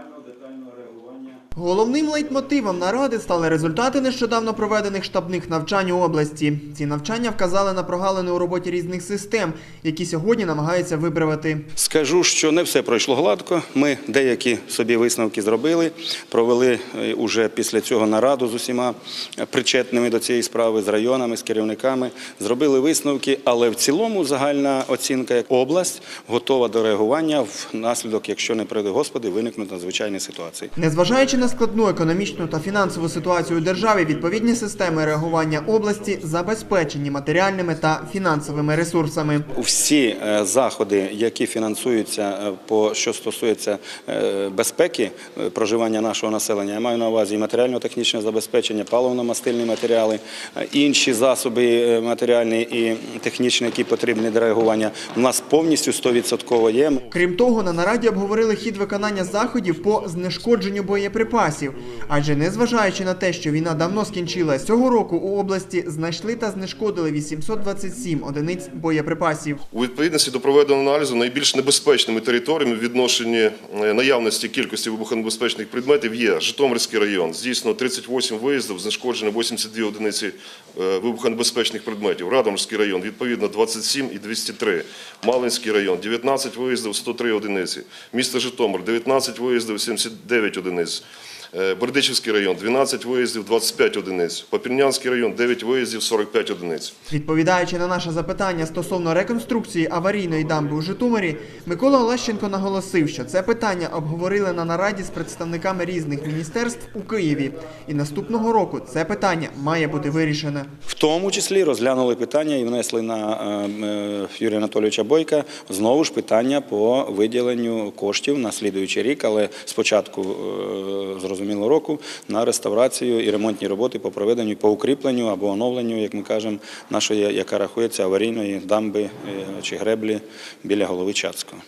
максимально детального реагування. Головним лейтмотивом наради стали результати нещодавно проведених штабних навчань у області. Ці навчання вказали на прогалини у роботі різних систем, які сьогодні намагаються виправити. Скажу, що не все пройшло гладко. Ми деякі собі висновки зробили, провели е, уже після цього нараду з усіма причетними до цієї справи, з районами, з керівниками. Зробили висновки, але в цілому загальна оцінка як область готова до реагування внаслідок, якщо не прийде Господи, виникнуть надзвичайні ситуації. Незважаючи на складну економічну та фінансову ситуацію у державі, відповідні системи реагування області забезпечені матеріальними та фінансовими ресурсами. Всі е, заходи, які фінансуються е, по що стосується е, безпеки проживання нашого населення, я маю на увазі і матеріально-технічне забезпечення, паливно-мастильні матеріали, інші засоби матеріальні і технічні, які потрібні для реагування, у нас повністю 100% є. Крім того, на нараді обговорили хід виконання заходів по знешкодженню боєприпасів. Адже незважаючи на те, що війна давно скінчилась, цього року у області знайшли та знешкодили 827 одиниць боєприпасів. У відповідності до проведеного аналізу найбільш небезпечними територіями в відношенні е, наявності кількості вибухонебезпечних предметів є Житомирський район. Здійснено 38 виїздів, знешкоджено 82 одиниці е, вибухонебезпечних предметів. Радомирський район відповідно 27 і 203. Малинський район 19 виїздів, 103 одиниці. Місто Житомир 19 виїздів, 79 одиниць. Е, Бердичівський район 12 виїздів, 25 одиниць. Попільнянський район 9 виїздів, 45 одиниць. Відповідаючи на наше запитання стосовно реконструкції аварійної дамби у Житомирі, Микола Олещенко наголосив, що це питання обговорили на нараді з представниками різних міністерств у Києві. І наступного року це питання має бути вирішене. В тому числі розглянули питання і внесли на е, е, Юрія Анатолійовича Бойка знову ж питання по виділенню коштів на слідуючий рік, але спочатку е, зрозуміло року на реставрацію і ремонтні роботи по проведенню, по укріпленню або оновленню, як ми кажемо, нашої, яка рахується аварійної дамби е, чи греблі біля голови Чацького.